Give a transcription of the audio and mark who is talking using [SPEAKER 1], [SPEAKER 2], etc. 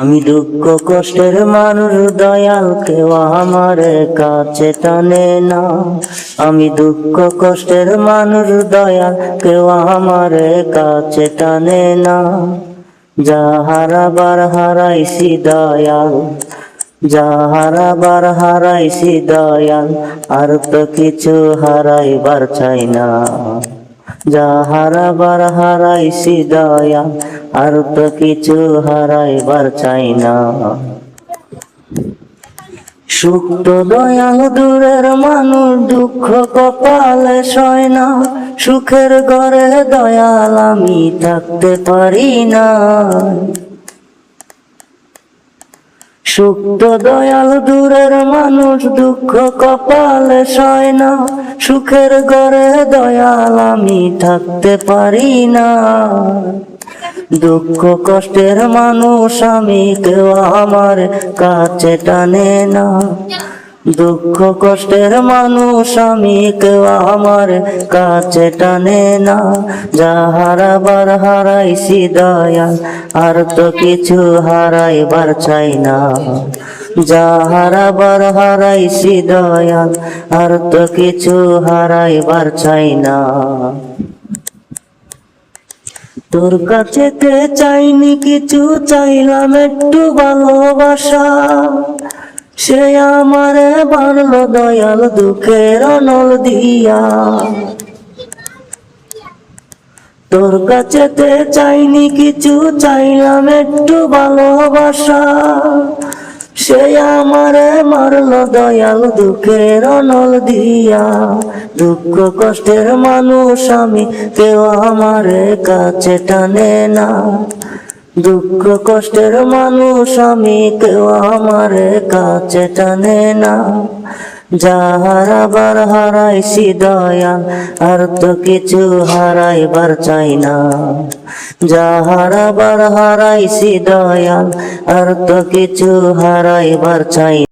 [SPEAKER 1] আমি দুঃখ কষ্টের মানুষ, দয়াল কেউ আমার কাছে টানে না। আমি দুঃখ কষ্টের মানুষ, দয়াল কেউ আমার কাছে টানে না। যা হারাবার হারাইছি দয়াল যা হারাবার হারাইছি দয়াল, আর তো কিছু হারাইবার চাই না। যা হারাবার হারাইছি দয়া আর তো কিছু হারাইবার চাই না। সুখ তো দয়াল দূরের মানুষ দুঃখ কপালে সয় না, সুখের ঘরে দয়াল আমি থাকতে পারি না। সুখ দয়াল দূরের মানুষ দুঃখ কপালে সয় না। সুখের ঘরে দয়াল আমি থাকতে পারি না। দুঃখ কষ্টের মানুষ আমি কেউ আমার কাছে টানে না। দুঃখ কষ্টের মানুষ আমি কেউ আমার কাছে টানে না। যা হারাবার হারাইছি দয়া আর তো কিছু হারাইবার চাই না। যা হারাবার হারাইছি দয়া আর তো কিছু হারাইবার চাই না। তোর কাছেতে চাইনি কিছু, চাইলাম একটু ভালোবাসা। সে আমারে বাড়লো দয়াল দুঃখের নল দিয়া। তোর কাছেতে চাইনি কিছু, চাইলাম একটু ভালোবাসা। সে আমারে মারলো দয়াল দুঃখের অনল দিয়া। দুঃখ কষ্টের মানুষ আমি, কেউ আমারে কাছে টানে না। দুঃখ কষ্টের মানুষ, আমি কেউ আমার কাছে টানে না। যা হারাবার হারাইছি দয়াল, আর তো কিছু হারাইবার চাই না। যা হারাবার হারাইছি দয়াল, আর তো কিছু হারাইবার চাই